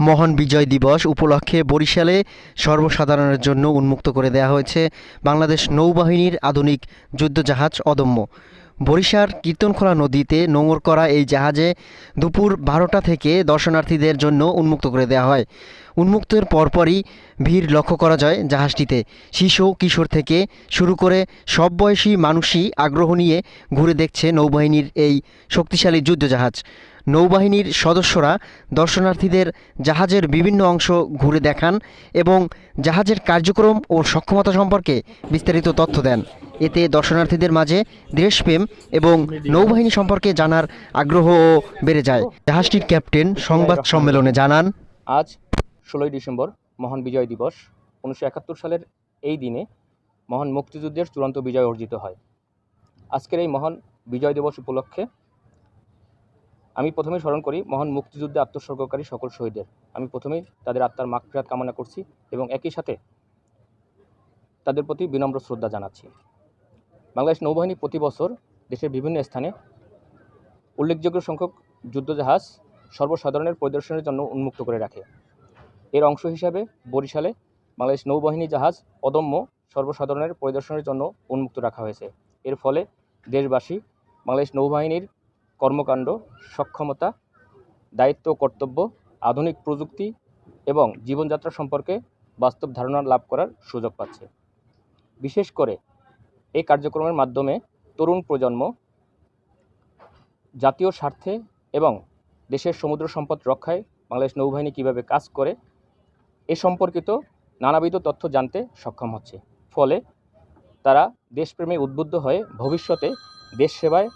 মহান বিজয় দিবস উপলক্ষে বরিশালে সর্বসাধারণের জন্য উন্মুক্ত করে দেয়া হয়েছে বাংলাদেশ নৌবাহিনীর আধুনিক যুদ্ধজাহাজ অদম্য। বরিশার কীর্তনখোলা নদীতে নোঙর করা এই জাহাজে দুপুর বারোটা থেকে দর্শনার্থীদের জন্য উন্মুক্ত করে দেওয়া হয়। উন্মুক্তের পরপরই ভিড় লক্ষ্য করা যায় জাহাজটিতে। শিশু, কিশোর থেকে শুরু করে সব বয়সী মানুষই আগ্রহ নিয়ে ঘুরে দেখছে নৌবাহিনীর এই শক্তিশালী যুদ্ধজাহাজ। নৌবাহিনীর সদস্যরা দর্শনার্থীদের জাহাজের বিভিন্ন অংশ ঘুরে দেখান এবং জাহাজের কার্যক্রম ও সক্ষমতা সম্পর্কে বিস্তারিত তথ্য দেন। এতে দর্শনার্থীদের মাঝে দেশপ্রেম এবং নৌবাহিনী সম্পর্কে জানার আগ্রহও বেড়ে যায়। জাহাজটির ক্যাপ্টেন সংবাদ সম্মেলনে জানান, আজ ষোলোই ডিসেম্বর, মহান বিজয় দিবস। উনিশশো একাত্তর সালের এই দিনে মহান মুক্তিযুদ্ধের চূড়ান্ত বিজয় অর্জিত হয়। আজকের এই মহান বিজয় দিবস উপলক্ষে আমি প্রথমে স্মরণ করি, মহান মুক্তিযুদ্ধে আত্মসর্গকারী সকল শহীদদের আমি প্রথমেই তাদের আত্মার মাগফিরাত কামনা করছি এবং একই সাথে তাদের প্রতি বিনম্র শ্রদ্ধা জানাচ্ছি। বাংলাদেশ নৌবাহিনী প্রতি বছর দেশের বিভিন্ন স্থানে উল্লেখযোগ্য সংখ্যক যুদ্ধজাহাজ সর্বসাধারণের পরিদর্শনের জন্য উন্মুক্ত করে রাখে। এর অংশ হিসাবে বরিশালে বাংলাদেশ নৌবাহিনী জাহাজ অদম্য সর্বসাধারণের পরিদর্শনের জন্য উন্মুক্ত রাখা হয়েছে। এর ফলে দেশবাসী বাংলাদেশ নৌবাহিনীর কর্মকাণ্ড, সক্ষমতা, দায়িত্ব, কর্তব্য, আধুনিক প্রযুক্তি এবং জীবনযাত্রা সম্পর্কে বাস্তব ধারণা লাভ করার সুযোগ পাচ্ছে। বিশেষ করে এই কার্যক্রমের মাধ্যমে তরুণ প্রজন্ম জাতীয় স্বার্থে এবং দেশের সমুদ্র সম্পদ রক্ষায় বাংলাদেশ নৌবাহিনী কীভাবে কাজ করে এ সম্পর্কিত নানাবিধ তথ্য জানতে সক্ষম হচ্ছে। ফলে তারা দেশপ্রেমে উদ্বুদ্ধ হয়ে ভবিষ্যতে দেশ সেবায়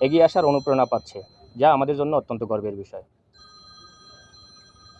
এগিয়ে আসার অনুপ্রেরণা পাচ্ছে, যা আমাদের জন্য অত্যন্ত গর্বের বিষয়।